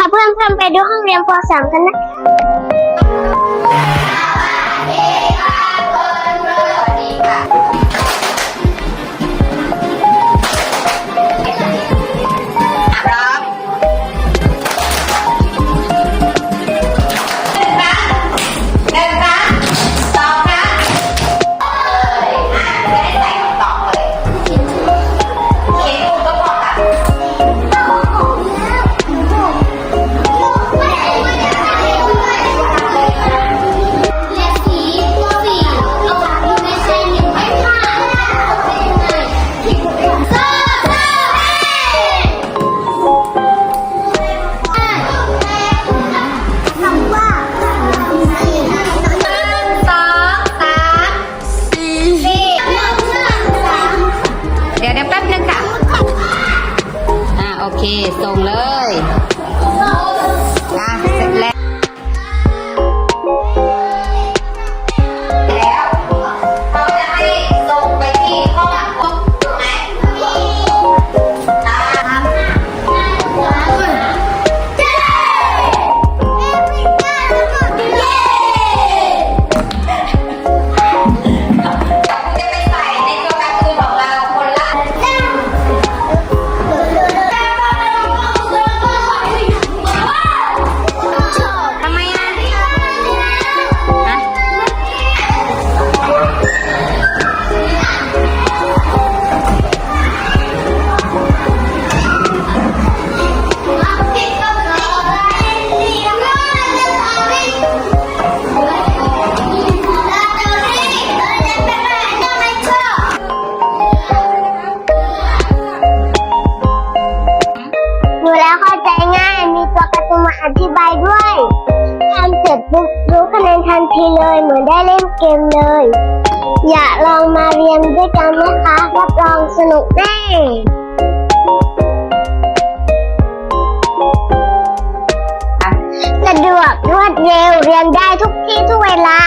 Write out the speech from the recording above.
พาเพื่อนๆไปดูห้องเรียนป .3 กันนะ โอเค ส่งเลยอะเสร็จแล้วแล้ว เหมือนได้เล่นเกมเลย อยากลองมาเรียนด้วยกันไหมคะ รับรองสนุกแน่สะดวกรวดเร็วเรียนได้ทุกที่ทุกเวลา